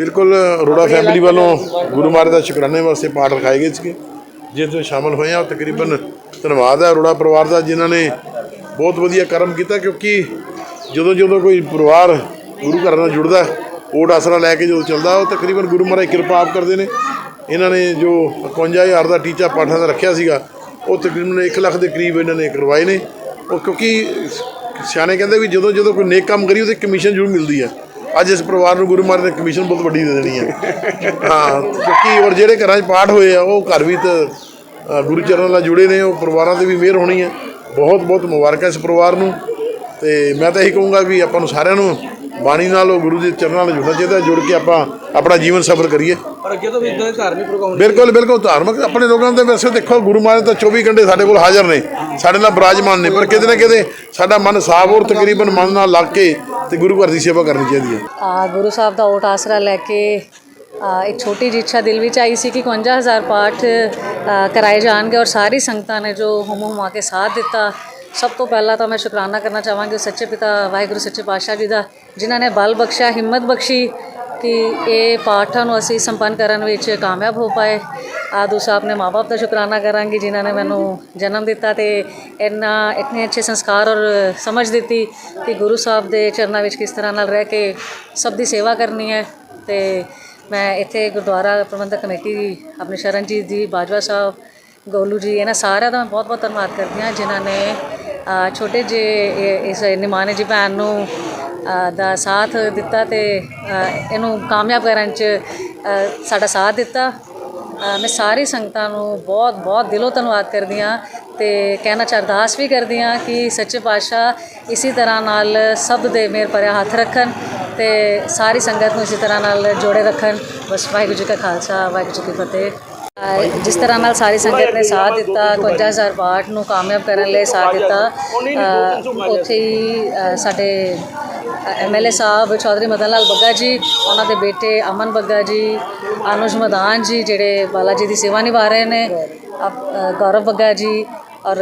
ਬਿਲਕੁਲ ਅਰੋੜਾ ਫੈਮਿਲੀ ਵੱਲੋਂ ਗੁਰੂ ਮਹਾਰਾਜ ਦਾ ਸ਼ੁਕਰਾਨੇ ਵਾਸਤੇ ਪਾਠ ਰਖਾਏ ਗਏ ਸੀਗੇ ਜਿਸ ਵਿੱਚ ਸ਼ਾਮਲ ਹੋਏ ਆ ਤਕਰੀਬਨ ਧੰਨਵਾਦ ਹੈ ਅਰੋੜਾ ਪਰਿਵਾਰ ਦਾ ਜਿਨ੍ਹਾਂ ਨੇ ਬਹੁਤ ਵਧੀਆ ਕਰਮ ਕੀਤਾ ਕਿਉਂਕਿ ਜਦੋਂ ਜਦੋਂ ਕੋਈ ਪਰਿਵਾਰ ਗੁਰੂ ਘਰ ਨਾਲ ਜੁੜਦਾ ਓਟ ਆਸਰਾ ਲੈ ਕੇ ਜਦੋਂ ਚੱਲਦਾ ਉਹ ਤਕਰੀਬਨ ਗੁਰੂ ਮਹਾਰਾਜ ਕਿਰਪਾ ਆਪ ਕਰਦੇ ਨੇ। ਇਹਨਾਂ ਨੇ ਜੋ 51000 ਦਾ ਟੀਚਾ ਪਾਠਾਂ ਦਾ ਰੱਖਿਆ ਸੀਗਾ ਉਹ ਤਕਰੀਬਨ 1 ਲੱਖ ਦੇ ਕਰੀਬ ਇਹਨਾਂ ਨੇ ਕਰਵਾਏ ਨੇ। ਉਹ ਕਿਉਂਕਿ ਸਿਆਣੇ ਕਹਿੰਦੇ ਵੀ ਜਦੋਂ ਜਦੋਂ ਕੋਈ ਨੇਕ ਕੰਮ ਕਰੀ ਉਹਦੀ ਕਮਿਸ਼ਨ ਜ਼ਰੂਰ ਮਿਲਦੀ ਹੈ। ਅੱਜ ਇਸ ਪਰਿਵਾਰ ਨੂੰ ਗੁਰੂ ਮਹਾਰਾਜ ਨੇ ਕਮਿਸ਼ਨ ਬਹੁਤ ਵੱਡੀ ਦੇ ਦੇਣੀ ਹੈ ਹਾਂ ਕਿਉਂਕਿ ਔਰ ਜਿਹੜੇ ਘਰਾਂ 'ਚ ਪਾਠ ਹੋਏ ਆ ਉਹ ਘਰ ਵੀ ਤਾਂ ਗੁਰੂ ਚਰਨਾਂ ਨਾਲ ਜੁੜੇ ਨੇ ਉਹ ਪਰਿਵਾਰਾਂ ਤੇ ਵੀ ਮਿਹਰ ਹੋਣੀ ਹੈ ਬਹੁਤ ਬਹੁਤ ਮੁਬਾਰਕਾਂ ਇਸ ਪਰਿਵਾਰ ਨੂੰ। ਤੇ ਮੈਂ ਤਾਂ ਇਹੀ ਕਹੂੰਗਾ ਵੀ ਆਪਾਂ ਨੂੰ ਸਾਰਿਆਂ ਨੂੰ ਬਾਣੀ ਨਾਲ ਉਹ ਗੁਰੂ ਦੇ ਚਰਨਾਂ ਨਾਲ ਜੁੜਨਾ ਚਾਹੀਦਾ ਜੁੜ ਕੇ ਆਪਾਂ ਆਪਣਾ ਜੀਵਨ ਸਫਲ ਕਰੀਏ। ਪਰ ਅੱਗੇ ਤੋਂ ਵੀ ਇਦਾਂ ਧਾਰਮਿਕ ਪ੍ਰੋਗਰਾਮ ਬਿਲਕੁਲ ਬਿਲਕੁਲ ਧਾਰਮਿਕ ਆਪਣੇ ਲੋਕਾਂ ਦੇ ਵੈਸੇ ਦੇਖੋ ਗੁਰੂ ਮਹਾਰਾਜ ਤਾਂ 24 ਘੰਟੇ ਸਾਡੇ ਕੋਲ ਹਾਜ਼ਰ ਨੇ। ਸਾਡੇ ਨਾਲ ਬਿਰਾਜਮਾਨ ਨੇ ਪਰ ਕਿਤੇ ਨਾ ਕਿਤੇ ਸਾਡਾ ਮਨ ਸਾਫ਼ ਔਰ ਤਕਰੀਬਨ ਮਨ ਨਾਲ ਲੱਗ ਕੇ ਤੇ ਗੁਰੂ ਘਰ ਦੀ ਸੇਵਾ ਕਰਨੀ ਚਾਹੀਦੀ ਹੈ ਆ ਗੁਰੂ ਸਾਹਿਬ ਦਾ ਓਟ ਆਸਰਾ ਲੈ ਕੇ ਇੱਕ ਛੋਟੀ ਜਿਹੀ ਇੱਛਾ ਦਿਲ ਵਿੱਚ ਆਈ ਸੀ ਕਿ 51000 ਪਾਠ ਆ, ਕਰਾਏ ਜਾਣਗੇ ਔਰ ਸਾਰੀ ਸੰਗਤਾਂ ਨੇ ਜੋ ਹੁਮ ਹੁਮਾ ਕੇ ਸਾਥ ਦਿੱਤਾ। ਸਭ ਤੋਂ ਪਹਿਲਾਂ ਤਾਂ ਮੈਂ ਸ਼ੁਕਰਾਨਾ ਕਰਨਾ ਚਾਹਾਂਗੀ ਸੱਚੇ ਪਿਤਾ ਵਾਹਿਗੁਰੂ ਸੱਚੇ ਪਾਤਸ਼ਾਹ ਜੀ ਦਾ ਜਿਨ੍ਹਾਂ ਨੇ ਬਲ ਬਖਸ਼ਿਆ ਹਿੰਮਤ ਬਖਸ਼ੀ ਕਿ ਇਹ ਪਾਠਾਂ ਨੂੰ ਅਸੀਂ ਸੰਪੰਨ ਕਰਨ ਵਿੱਚ ਕਾਮਯਾਬ ਹੋ ਪਾਏ। ਆਦੂ ਸਾਹਿਬ ਨੇ ਮਾਪੇ ਦਾ ਸ਼ੁਕਰਾਨਾ ਕਰਾਂਗੀ, ਜਿਨ੍ਹਾਂ ਨੇ ਮੈਨੂੰ ਜਨਮ ਦਿੱਤਾ ਤੇ ਇੰਨਾ ਇਤਨੇ ਅੱਛੇ ਸੰਸਕਾਰ ਔਰ ਸਮਝ ਦਿੱਤੀ ਕਿ ਗੁਰੂ ਸਾਹਿਬ ਦੇ ਚਰਨਾਂ ਵਿੱਚ ਕਿਸ ਤਰ੍ਹਾਂ ਨਾਲ ਰਹਿ ਕੇ ਸਭ ਦੀ ਸੇਵਾ ਕਰਨੀ ਹੈ। ਤੇ ਮੈਂ ਇੱਥੇ ਗੁਰਦੁਆਰਾ ਪ੍ਰਬੰਧਕ ਕਮੇਟੀ ਆਪਣੇ ਸ਼ਰਨਜੀਤ ਜੀ, ਬਾਜਵਾ ਸਾਹਿਬ, ਗੋਲੂ ਜੀ, ਇਹਨਾਂ ਸਾਰਿਆਂ ਦਾ ਮੈਂ ਬਹੁਤ ਬਹੁਤ ਧੰਨਵਾਦ ਕਰਦੀ ਹਾਂ, ਜਿਨ੍ਹਾਂ ਨੇ ਛੋਟੇ ਜਿਹੇ ਇਸ ਨਿਮਾਣੇ ਜੀ ਭੈਣ ਨੂੰ ਦਾ ਸਾਥ ਦਿੱਤਾ ਤੇ ਇਹਨੂੰ ਕਾਮਯਾਬ ਕਰਨ 'ਚ ਸਾਡਾ ਸਾਥ ਦਿੱਤਾ। ਮੈਂ ਸਾਰੀ ਸੰਗਤਾਂ ਨੂੰ ਬਹੁਤ ਬਹੁਤ ਦਿਲੋਂ ਧੰਨਵਾਦ ਕਰਦੀ ਹਾਂ ਤੇ ਕਹਿਣਾ 'ਚ ਅਰਦਾਸ ਵੀ ਕਰਦੀ ਹਾਂ ਕਿ ਸੱਚੇ ਪਾਤਸ਼ਾਹ ਇਸੇ ਤਰ੍ਹਾਂ ਨਾਲ ਸਭ ਦੇ ਮੇਰ ਭਰਿਆ ਹੱਥ ਰੱਖਣ ਤੇ ਸਾਰੀ ਸੰਗਤ ਨੂੰ ਇਸੇ ਤਰ੍ਹਾਂ ਨਾਲ ਜੋੜੇ ਰੱਖਣ। ਬਸ ਵਾਹਿਗੁਰੂ ਜੀ ਕਾ ਖਾਲਸਾ, ਵਾਹਿਗੁਰੂ ਜੀ ਕੀ ਫਤਿਹ। ਜਿਸ ਤਰ੍ਹਾਂ ਨਾਲ ਸਾਰੀ ਸੰਗਤ ਨੇ ਸਾਥ ਦਿੱਤਾ 51000 ਬਾਟ ਨੂੰ ਕਾਮਯਾਬ ਕਰਨ ਲਈ ਸਾਥ ਦਿੱਤਾ। ਉੱਥੇ ਹੀ ਅ, ਸਾਡੇ ਐਮਐਲਏ ਸਾਹਿਬ ਚੌਧਰੀ ਮਦਨ ਲਾਲ ਬੱਗਾ ਜੀ ਉਹਨਾਂ ਦੇ ਬੇਟੇ ਅਮਨ ਬੱਗਾ ਜੀ ਅਨੁਜ ਮਦਾਨ ਜੀ ਜਿਹੜੇ ਬਾਲਾ ਜੀ ਦੀ ਸੇਵਾ ਨਿਭਾ ਰਹੇ ਨੇ। ਗੌਰਵ ਬੱਗਾ ਜੀ ਔਰ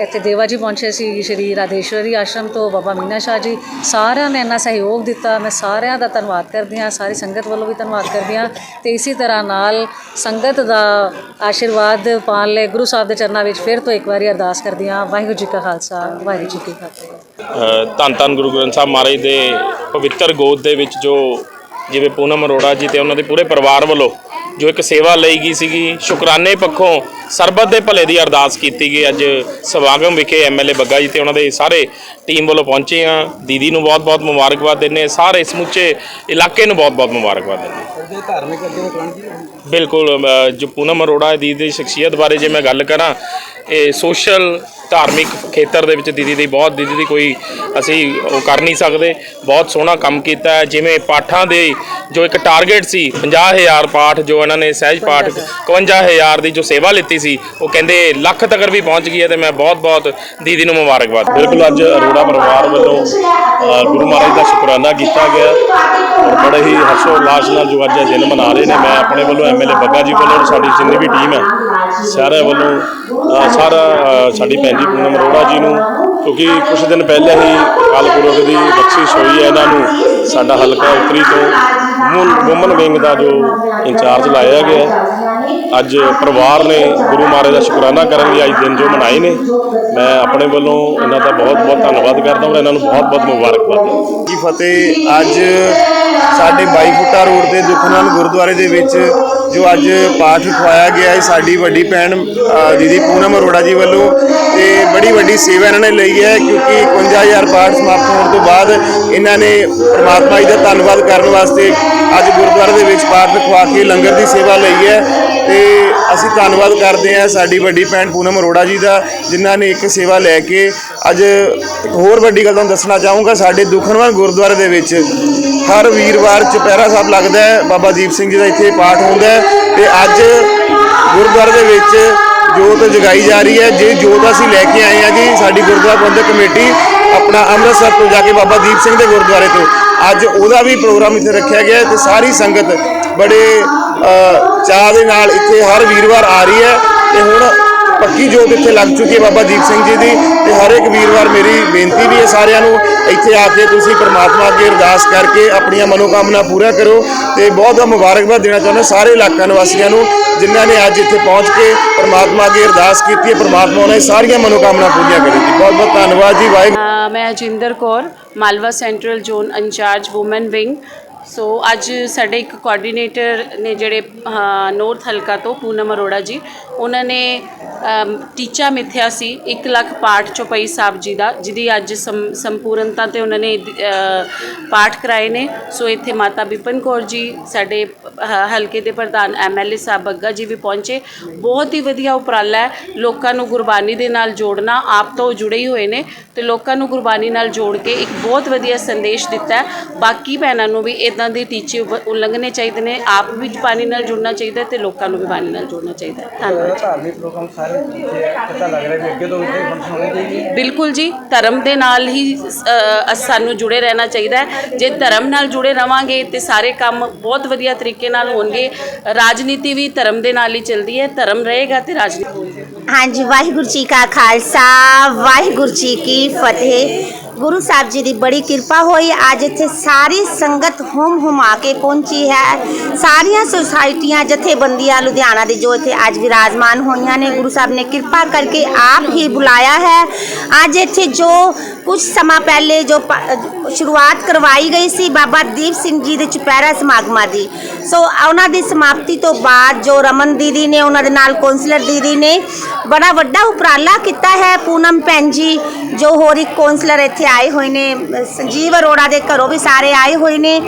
ਇੱਥੇ ਦੇਵਾ ਜੀ ਪਹੁੰਚੇ ਸੀ, ਸ਼੍ਰੀ ਰਾਧੇਸ਼ਵਰੀ ਆਸ਼ਰਮ ਤੋਂ, ਬਾਬਾ ਮੀਨਾ ਸ਼ਾਹ ਜੀ। ਸਾਰਿਆਂ ਨੇ ਇੰਨਾ ਸਹਿਯੋਗ ਦਿੱਤਾ। ਮੈਂ ਸਾਰਿਆਂ ਦਾ ਧੰਨਵਾਦ ਕਰਦੀ ਹਾਂ, ਸਾਰੀ ਸੰਗਤ ਵੱਲੋਂ ਵੀ ਧੰਨਵਾਦ ਕਰਦੀ ਹਾਂ। ਤੇ ਇਸੇ ਤਰ੍ਹਾਂ ਨਾਲ ਸੰਗਤ ਦਾ ਆਸ਼ੀਰਵਾਦ ਪਾਉਣ ਲਈ ਗੁਰੂ ਸਾਹਿਬ ਦੇ ਚਰਨਾਂ ਵਿੱਚ ਫਿਰ ਤੋਂ ਇੱਕ ਵਾਰੀ ਅਰਦਾਸ ਕਰਦੀ ਹਾਂ। ਵਾਹਿਗੁਰੂ ਜੀ ਕਾ ਖਾਲਸਾ, ਵਾਹਿਗੁਰੂ ਜੀ ਕੀ ਫਤਿਹ। ਧੰਨ ਧੰਨ ਗੁਰੂ ਗ੍ਰੰਥ ਸਾਹਿਬ ਮਹਾਰਾਜ ਦੇ ਪਵਿੱਤਰ ਗੋਦ ਦੇ ਵਿੱਚ ਜੋ ਜਿਵੇਂ ਪੂਨਮ ਅਰੋੜਾ ਜੀ ਤੇ ਉਹਨਾਂ ਦੇ ਪੂਰੇ ਪਰਿਵਾਰ ਵੱਲੋਂ ਜੋ ਇੱਕ ਸੇਵਾ ਲਈ ਗਈ ਸੀਗੀ ਸ਼ੁਕਰਾਨੇ ਪੱਖੋਂ ਸਰਬੱਤ ਦੇ ਭਲੇ ਦੀ ਅਰਦਾਸ ਕੀਤੀ ਗਈ। ਅੱਜ ਸਵਾਗਮ ਵਿਖੇ ਐਮਐਲਏ ਬੱਗਾ ਜੀ ਤੇ ਉਹਨਾਂ ਦੇ ਸਾਰੇ ਟੀਮ ਵੱਲੋਂ ਪਹੁੰਚੇ ਆ ਦੀਦੀ ਨੂੰ ਬਹੁਤ-ਬਹੁਤ ਮੁਬਾਰਕਬਾਦ ਦਿੰਦੇ ਹਾਂ। ਸਾਰੇ ਸਮੁੱਚੇ ਇਲਾਕੇ ਨੂੰ ਬਹੁਤ-ਬਹੁਤ ਮੁਬਾਰਕਬਾਦ ਦਿੰਦੇ ਧਾਰਮਿਕ ਅੱਗੇ ਕੀ ਬਿਲਕੁਲ ਜੋ ਪੂਨਮ ਅਰੋੜਾ ਦੀ ਦੀ ਸ਼ਖਸੀਅਤ ਬਾਰੇ ਜੇ ਮੈਂ ਗੱਲ ਕਰਾਂ ਇਹ ਸੋਸ਼ਲ ਧਾਰਮਿਕ ਖੇਤਰ ਦੇ ਵਿੱਚ ਦੀਦੀ ਦੀ ਬਹੁਤ ਦੀਦੀ ਦੀ ਕੋਈ ਅਸੀਂ ਉਹ ਕਰ ਨਹੀਂ ਸਕਦੇ। ਬਹੁਤ ਸੋਹਣਾ ਕੰਮ ਕੀਤਾ ਹੈ। ਜਿਵੇਂ ਪਾਠਾਂ ਦੇ ਜੋ ਇੱਕ ਟਾਰਗੇਟ ਸੀ 50000 ਪਾਠ ਜੋ ਇਹਨਾਂ ਨੇ ਸਹਿਜ ਪਾਠ 51000 ਦੀ ਜੋ ਸੇਵਾ ਲਿੱਤੀ ਸੀ ਉਹ ਕਹਿੰਦੇ ਲੱਖ ਤੱਕ ਵੀ ਪਹੁੰਚ ਗਈ ਹੈ ਤੇ ਮੈਂ ਬਹੁਤ ਬਹੁਤ ਦੀਦੀ ਨੂੰ ਮੁਬਾਰਕਬਾਦ। ਬਿਲਕੁਲ ਅੱਜ ਅਰੋੜਾ ਪਰਿਵਾਰ ਵੱਲੋਂ ਗੁਰੂ ਮਹਾਰਾਜ ਦਾ ਸ਼ੁਕਰਾਨਾ ਕੀਤਾ ਗਿਆ। ਔਰ ਬੜੇ ਹੀ ਹਰਸ਼ੋ ਉਲਾਸ ਨਾਲ ਜੋ ਅੱਜ ਇਹ ਦਿਨ ਮਨਾ ਰਹੇ ਨੇ। ਮੈਂ ਆਪਣੇ ਵੱਲੋਂ ਐਮਐਲਏ ਬੱਗਾ ਜੀ ਵੱਲੋਂ ਔਰ ਸਾਡੀ ਜਿੰਨੀ ਵੀ ਟੀਮ ਹੈ ਸਾਰਿਆਂ ਵੱਲੋਂ ਸਾਰਾ ਸਾਡੀ ਭੈਣ ਜੀ ਪੂਨਮ ਅਰੋੜਾ ਜੀ ਨੂੰ, ਕਿਉਂਕਿ ਕੁਝ ਦਿਨ ਪਹਿਲਾਂ ਹੀ ਅਕਾਲ ਪੁਰਖ ਦੀ ਬਖਸ਼ਿਸ਼ ਹੋਈ ਹੈ ਇਹਨਾਂ ਨੂੰ। ਸਾਡਾ ਹਲਕਾ ਉਤਰੀ ਤੋਂ ਵੂਮਨ ਵਿੰਗ ਦਾ ਜੋ ਇੰਚਾਰਜ ਲਾਇਆ ਗਿਆ ਅੱਜ ਪਰਿਵਾਰ ਨੇ ਗੁਰੂ ਮਹਾਰਾਜ ਦਾ ਸ਼ੁਕਰਾਨਾ ਕਰਨ ਲਈ ਅੱਜ ਦਿਨ ਜੋ ਮਨਾਏ ਨੇ। ਮੈਂ ਆਪਣੇ ਵੱਲੋਂ ਇਹਨਾਂ ਦਾ ਬਹੁਤ ਬਹੁਤ ਧੰਨਵਾਦ ਕਰਦਾ ਹਾਂ ਇਹਨਾਂ ਨੂੰ ਬਹੁਤ ਬਹੁਤ ਮੁਬਾਰਕਬਾਦ ਜੀ ਫਤਿਹ, ਅੱਜ ਸਾਡੇ 22 ਫੁੱਟਾ ਰੋਡ ਤੇ ਦੁਖਨਾਨ ਗੁਰਦੁਆਰੇ ਦੇ ਵਿੱਚ ਜੋ ਅੱਜ ਪਾਠ ਰਖਵਾਇਆ ਗਿਆ ਹੈ ਸਾਡੀ ਵੱਡੀ ਭੈਣ ਅ, ਦੀਦੀ ਪੂਨਮ ਅਰੋੜਾ ਜੀ ਵੱਲੋਂ ਤੇ ਬੜੀ ਵੱਡੀ ਸੇਵਾ ਇਹਨਾਂ ਨੇ ਲਈ ਹੈ ਕਿਉਂਕਿ 51000 ਪਾਠ ਸਮਾਪਤ ਹੋਣ ਤੋਂ ਬਾਅਦ ਇਹਨਾਂ ਨੇ ਪ੍ਰਮਾਤਮਾ ਜੀ ਦਾ ਧੰਨਵਾਦ ਕਰਨ ਵਾਸਤੇ ਅੱਜ ਗੁਰਦੁਆਰੇ ਦੇ ਵਿੱਚ ਪਾਠ ਰਖਵਾ ਕੇ ਲੰਗਰ ਦੀ ਸੇਵਾ ਲਈ ਹੈ ਤੇ ਅਸੀਂ ਧੰਨਵਾਦ ਕਰਦੇ ਹਾਂ ਸਾਡੀ ਵੱਡੀ ਭੈਣ ਪੂਨਮ ਅਰੋੜਾ ਜੀ ਦਾ ਜਿਨ੍ਹਾਂ ਨੇ ਇੱਕ ਸੇਵਾ ਲੈ ਕੇ ਅੱਜ ਹੋਰ ਵੱਡੀ ਗੱਲ ਤੁਹਾਨੂੰ ਦੱਸਣਾ ਚਾਹੂੰਗਾ ਸਾਡੇ ਦੁਖਨਵਾਨ ਗੁਰਦੁਆਰੇ ਦੇ ਵਿੱਚ ਹਰ ਵੀਰਵਾਰ ਚੁਪਹਿਰਾ ਸਾਹਿਬ ਲੱਗਦਾ ਹੈ ਬਾਬਾ ਦੀਪ ਸਿੰਘ ਜੀ ਦਾ ਇੱਥੇ ਪਾਠ ਹੁੰਦਾ ਹੈ ਤੇ ਅੱਜ ਗੁਰਦੁਆਰੇ ਦੇ ਵਿੱਚ ਜੋਤ ਜਗਾਈ ਜਾ ਰਹੀ ਹੈ ਜੇ ਜੋਤ ਅਸੀਂ ਲੈ ਕੇ ਆਏ ਹਾਂ ਜੀ ਸਾਡੀ ਗੁਰਦੁਆਰਾ ਪ੍ਰਬੰਧਕ ਕਮੇਟੀ ਆਪਣਾ ਅੰਮ੍ਰਿਤਸਰ ਤੋਂ ਜਾ ਕੇ ਬਾਬਾ ਦੀਪ ਸਿੰਘ ਦੇ ਗੁਰਦੁਆਰੇ ਤੋਂ ਅੱਜ ਉਹਦਾ ਵੀ ਪ੍ਰੋਗਰਾਮ ਇੱਥੇ ਰੱਖਿਆ ਗਿਆ ਹੈ ਤੇ ਸਾਰੀ ਸੰਗਤ ਬੜੇ ਅ, ਚਾਅ ਦੇ ਨਾਲ ਇੱਥੇ ਹਰ ਵੀਰਵਾਰ ਆ ਰਹੀ ਹੈ ਤੇ ਹੁਣ ਪੱਕੀ ਜੋਤ ਇੱਥੇ ਲੱਗ ਚੁੱਕੀ ਹੈ ਬਾਬਾ ਦੀਪ ਸਿੰਘ ਜੀ ਦੀ ਤੇ ਹਰ ਇੱਕ ਵੀਰਵਾਰ ਮੇਰੀ ਬੇਨਤੀ ਵੀ ਹੈ ਸਾਰਿਆਂ ਨੂੰ ਇੱਥੇ ਆ ਕੇ ਤੁਸੀਂ ਪਰਮਾਤਮਾ ਅੱਗੇ ਅਰਦਾਸ ਕਰਕੇ ਆਪਣੀਆਂ ਮਨੋਕਾਮਨਾ ਪੂਰਾ ਕਰੋ ਤੇ ਬਹੁਤ ਬਹੁਤ ਮੁਬਾਰਕਬਾਦ ਦੇਣਾ ਚਾਹੁੰਦਾ ਸਾਰੇ ਇਲਾਕਾ ਨਿਵਾਸੀਆਂ ਨੂੰ ਜਿਨ੍ਹਾਂ ਨੇ ਅੱਜ ਇੱਥੇ ਪਹੁੰਚ ਕੇ ਪਰਮਾਤਮਾ ਅੱਗੇ ਅਰਦਾਸ ਕੀਤੀ ਹੈ ਪਰਮਾਤਮਾ ਉਹਨਾਂ ਦੀ ਸਾਰੀਆਂ ਮਨੋਕਾਮਨਾ ਪੂਰੀਆਂ ਕਰੇਗੀ ਬਹੁਤ ਬਹੁਤ ਧੰਨਵਾਦ ਜੀ ਵਾਹਿਗੁਰੂ। ਮੈਂ Ajinder Kaur Malwa central zone incharge women wing. So ਅੱਜ ਸਾਡੇ ਇੱਕ ਕੋਆਰਡੀਨੇਟਰ ਨੇ ਜਿਹੜੇ ਅ, ਹਲਕਾ ਤੋਂ ਪੂਨਮ ਅਰੋੜਾ ਜੀ ਉਹਨਾਂ ਨੇ ਟੀਚਾ ਮਿੱਥਿਆ ਸੀ 1 ਲੱਖ ਪਾਠ ਚੌਪਈ ਸਾਹਿਬ ਜੀ ਦਾ, ਜਿਹਦੀ ਅੱਜ ਸੰਪੂਰਨਤਾ ਤੇ ਉਹਨਾਂ ਨੇ ਪਾਠ ਕਰਾਏ ਨੇ। ਸੋ ਇੱਥੇ ਮਾਤਾ ਵਿਪਨ ਕੌਰ ਜੀ, ਸਾਡੇ ਹ- ਹਲਕੇ ਦੇ ਪ੍ਰਧਾਨ ਐਮਐਲਏ ਸਾਹਿਬ ਬੱਗਾ ਜੀ ਵੀ ਪਹੁੰਚੇ। ਬਹੁਤ ਹੀ ਵਧੀਆ ਉਪਰਾਲਾ ਹੈ, ਲੋਕਾਂ ਨੂੰ ਗੁਰਬਾਣੀ ਦੇ ਨਾਲ ਜੋੜਨਾ, ਆਪ ਤੋਂ ਜੁੜੇ ਹੀ ਹੋਏ ਨੇ, ਤੇ ਲੋਕਾਂ ਨੂੰ ਗੁਰਬਾਣੀ ਨਾਲ ਜੋੜ ਕੇ ਇੱਕ ਬਹੁਤ ਵਧੀਆ ਸੰਦੇਸ਼ ਦਿੱਤਾ ਬਾਕੀ ਭੈਣਾਂ ਨੂੰ ਵੀ ਇਦਾਂ ਦੇ ਟੀਚੇ ਉਲੰਘਣੇ ਚਾਹੀਦੇ ਨੇ, ਆਪ ਵੀ ਪਾਣੀ ਨਾਲ ਜੁੜਨਾ ਚਾਹੀਦਾ ਹੈ ਤੇ ਲੋਕਾਂ ਨੂੰ ਵੀ ਬਾਣੀ ਨਾਲ ਜੋੜਨਾ ਚਾਹੀਦਾ ਧੰਨਵਾਦ। ਧਾਰਮਿਕ ਪ੍ਰੋਗਰਾਮ ਸਾਰੇ ਪਤਾ ਲੱਗ ਰਿਹਾ ਵੀ ਅੱਗੇ ਤੋਂ ਇੱਦਾਂ ਹੀ ਫੰਕਸ਼ਨ ਹੋਣੇ ਚਾਹੀਦੇ ਬਿਲਕੁਲ ਜੀ ਧਰਮ ਦੇ ਨਾਲ ਹੀ ਅ, ਸਾਨੂੰ ਜੁੜੇ ਰਹਿਣਾ ਚਾਹੀਦਾ ਹੈ। ਜੇ ਧਰਮ ਨਾਲ ਜੁੜੇ ਰਵਾਂਗੇ ਤੇ ਸਾਰੇ ਕੰਮ ਬਹੁਤ ਵਧੀਆ ਤਰੀਕੇ ਨਾਲ ਹੋਣਗੇ। ਰਾਜਨੀਤੀ ਵੀ ਧਰਮ ਦੇ ਨਾਲ ਹੀ ਚੱਲਦੀ ਹੈ। ਧਰਮ ਰਹੇਗਾ ਤੇ ਰਾਜਨੀਤੀ ਹਾਂਜੀ ਵਾਹਿਗੁਰੂ ਜੀ ਕਾ ਖਾਲਸਾ ਵਾਹਿਗੁਰੂ ਜੀ ਕੀ ਫਤਿਹ। ਗੁਰੂ ਸਾਹਿਬ ਜੀ ਦੀ ਬੜੀ ਕਿਰਪਾ ਹੋਈ ਅੱਜ ਇੱਥੇ ਸਾਰੀ ਸੰਗਤ ਹੁਮ ਹੁਮਾ ਕੇ ਪਹੁੰਚੀ ਹੈ ਸਾਰੀਆਂ ਸੁਸਾਇਟੀਆਂ ਜਥੇਬੰਦੀਆਂ ਲੁਧਿਆਣਾ ਦੇ ਜੋ ਇੱਥੇ ਅੱਜ ਵਿਰਾਜਮਾਨ ਹੋਈਆਂ ਨੇ ਗੁਰੂ ਸਾਹਿਬ ਨੇ ਕਿਰਪਾ ਕਰਕੇ ਆਪ ਹੀ ਬੁਲਾਇਆ ਹੈ ਅੱਜ ਇੱਥੇ ਜੋ ਕੁਝ ਸਮਾਂ ਪਹਿਲੇ ਜੋ ਪ- ਸ਼ੁਰੂਆਤ ਕਰਵਾਈ ਗਈ ਸੀ ਬਾਬਾ ਦੀਪ ਸਿੰਘ ਜੀ ਦੇ ਚੁਪਹਿਰਾ ਸਮਾਗਮਾਂ ਦੀ ਸੋ ਉਹਨਾਂ ਦੀ ਸਮਾਪਤੀ ਤੋਂ ਬਾਅਦ ਜੋ ਰਮਨ ਦੀਦੀ ਨੇ ਉਹਨਾਂ ਦੇ ਨਾਲ ਕੌਂਸਲਰ ਦੀਦੀ ਨੇ ਬੜਾ ਵੱਡਾ ਉਪਰਾਲਾ ਕੀਤਾ ਹੈ ਪੂਨਮ ਭੈਣ ਜੀ ਜੋ ਹੋਰ ਇੱਕ ਕੌਂਸਲਰ ਇੱਥੇ ਆਏ ਹੋਏ ਨੇ। ਸੰਜੀਵ ਅਰੋੜਾ ਦੇ ਘਰੋਂ ਵੀ ਸਾਰੇ ਆਏ ਹੋਏ ਨੇ।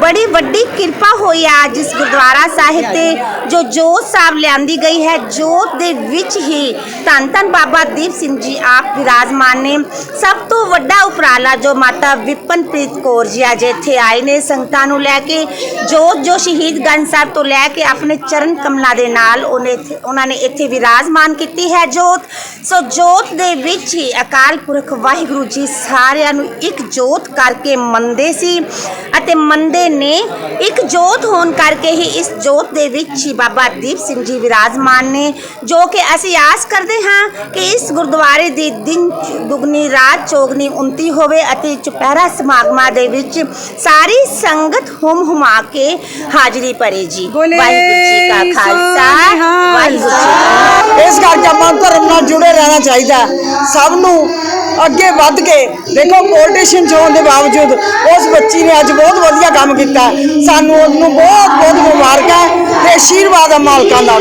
ਬੜੀ ਵੱਡੀ ਕਿਰਪਾ ਹੋਈ ਆ ਜਿਸ ਗੁਰਦੁਆਰਾ ਸਾਹਿਬ ਤੇ, ਜੋ ਜੋਤ ਸਾਹਿਬ ਲਿਆਂਦੀ ਗਈ ਹੈ। ਜੋਤ ਦੇ ਵਿੱਚ ਹੀ ਧੰਨ ਧੰਨ ਬਾਬਾ ਦੀਪ ਸਿੰਘ ਜੀ ਆਪ ਵਿਰਾਜਮਾਨ ਨੇ। ਸਭ ਤੋਂ ਵੱਡਾ ਉਪਰਾਲਾ ਜੋ ਮਾਤਾ ਵਿਪਨਪ੍ਰੀਤ ਕੌਰ ਜੀ ਅੱਜ ਇੱਥੇ ਆਏ ਨੇ ਸੰਗਤਾਂ ਨੂੰ ਲੈ ਕੇ। ਜੋਤ ਜੋ ਸ਼ਹੀਦ ਗੰਜ ਸਾਹਿਬ ਤੋਂ ਲੈ ਕੇ ਆਪਣੇ ਚਰਨ ਕਮਲਾਂ ਦੇ ਨਾਲ ਉਹਨੇ ਉਹਨਾਂ ਨੇ ਇੱਥੇ ਵਿਰਾਜਮਾਨ ਕੀਤੀ ਹੈ ਜੋਤ। ਸੋ ਜੋਤ ਦੇ ਵਿੱਚ ਹੀ ਅਕਾਲ ਪੁਰਖ ਵਾਹਿਗੁਰੂ ਜੀ ਸਾਹਿਬ ਸਾਰਿਆਂ ਨੂੰ ਇੱਕ ਜੋਤ ਕਰਕੇ ਮੰਨਦੇ ਸੀ ਅਤੇ ਮੰਨਦੇ ਨੇ ਇੱਕ ਜੋਤ ਹੋਣ ਕਰਕੇ ਹੀ ਇਸ ਜੋਤ ਦੇ ਵਿੱਚ ਹੀ ਬਾਬਾ ਦੀਪ ਸਿੰਘ ਜੀ ਵਿਰਾਜਮਾਨ ਨੇ ਜੋ ਕਿ ਅਸੀਂ ਆਸ ਕਰਦੇ ਹਾਂ ਕਿ ਇਸ ਗੁਰਦੁਆਰੇ ਦੀ ਦਿਨ ਦੁਗਨੀ ਰਾਤ ਚੌਗਨੀ ਉਨਤੀ ਹੋਵੇ ਅਤੇ ਚੁਪਹਿਰਾ ਸਮਾਗਮਾਂ ਦੇ ਵਿੱਚ ਸਾਰੀ ਸੰਗਤ ਹੁਮ ਹੁਮਾ ਕੇ ਹਾਜ਼ਰੀ ਭਰੇ ਜੀ ਵਾਹਿਗੁਰੂ ਜੀ ਕਾ ਖਾਲਸਾ ਵਾਹਿਗੁਰੂ ਜੀ। ਇਸ ਕਰਕੇ ਆਪਾਂ ਨੂੰ ਧਰਮ ਨਾਲ ਜੁੜੇ ਰਹਿਣਾ ਚਾਹੀਦਾ ਸਭ ਨੂੰ ਅੱਗੇ ਵੱਧ ਕੇ ਦੇਖੋ ਪੋਲੀਟੀਸ਼ੀਅਨ ਹੋਣ ਦੇ ਬਾਵਜੂਦ ਉਸ ਬੱਚੀ ਨੇ ਅੱਜ ਬਹੁਤ ਵਧੀਆ ਕੰਮ ਕੀਤਾ। ਸਾਨੂੰ ਉਹਨੂੰ ਬਹੁਤ ਬਹੁਤ ਮੁਬਾਰਕਾਂ ਤੇ ਆਸ਼ੀਰਵਾਦ ਆ ਮਾਲਕਾਂ ਦਾ।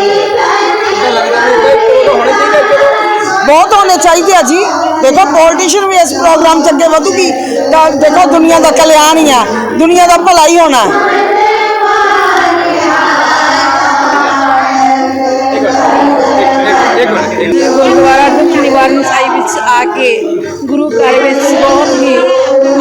ਬਹੁਤ ਹੋਣੇ ਚਾਹੀਦੇ ਆ ਜੀ। ਦੇਖੋ ਪੋਲੀਟੀਸ਼ੀਅਨ ਵੀ ਇਸ ਪ੍ਰੋਗਰਾਮ 'ਚ ਅੱਗੇ ਵਧੂਗੀ ਤਾਂ ਦੇਖੋ, ਦੁਨੀਆ ਦਾ ਕਲਿਆਣ ਹੀ ਆ। ਦੁਨੀਆ ਦਾ ਭਲਾ ਹੀ ਹੋਣਾ। ਗੁਰਦੁਆਰਾ ਦੁੱਖ ਸਾਹਿਬ ਵਿੱਚ ਆ ਕੇ ਘਰ ਵਿੱਚ ਬਹੁਤ ਹੀ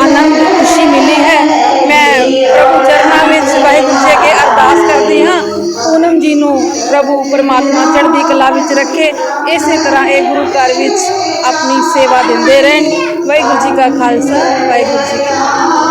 ਆਨੰਦ, ਖੁਸ਼ੀ ਮਿਲੀ ਹੈ। ਮੈਂ ਪ੍ਰਭੂ ਚਰਨਾਂ ਵਿੱਚ ਵਾਹਿਗੁਰੂ ਜੀ ਅੱਗੇ ਅਰਦਾਸ ਕਰਦੀ ਹਾਂ। ਪੂਨਮ ਜੀ ਨੂੰ ਪ੍ਰਭੂ ਪਰਮਾਤਮਾ ਚੜ੍ਹਦੀ ਕਲਾ ਵਿੱਚ ਰੱਖੇ। ਇਸੇ ਤਰ੍ਹਾਂ ਇਹ ਗੁਰੂ ਘਰ ਵਿੱਚ ਆਪਣੀ ਸੇਵਾ ਦਿੰਦੇ ਰਹਿਣ। ਵਾਹਿਗੁਰੂ ਜੀ ਕਾ ਖਾਲਸਾ, ਵਾਹਿਗੁਰੂ ਜੀ ਕੀ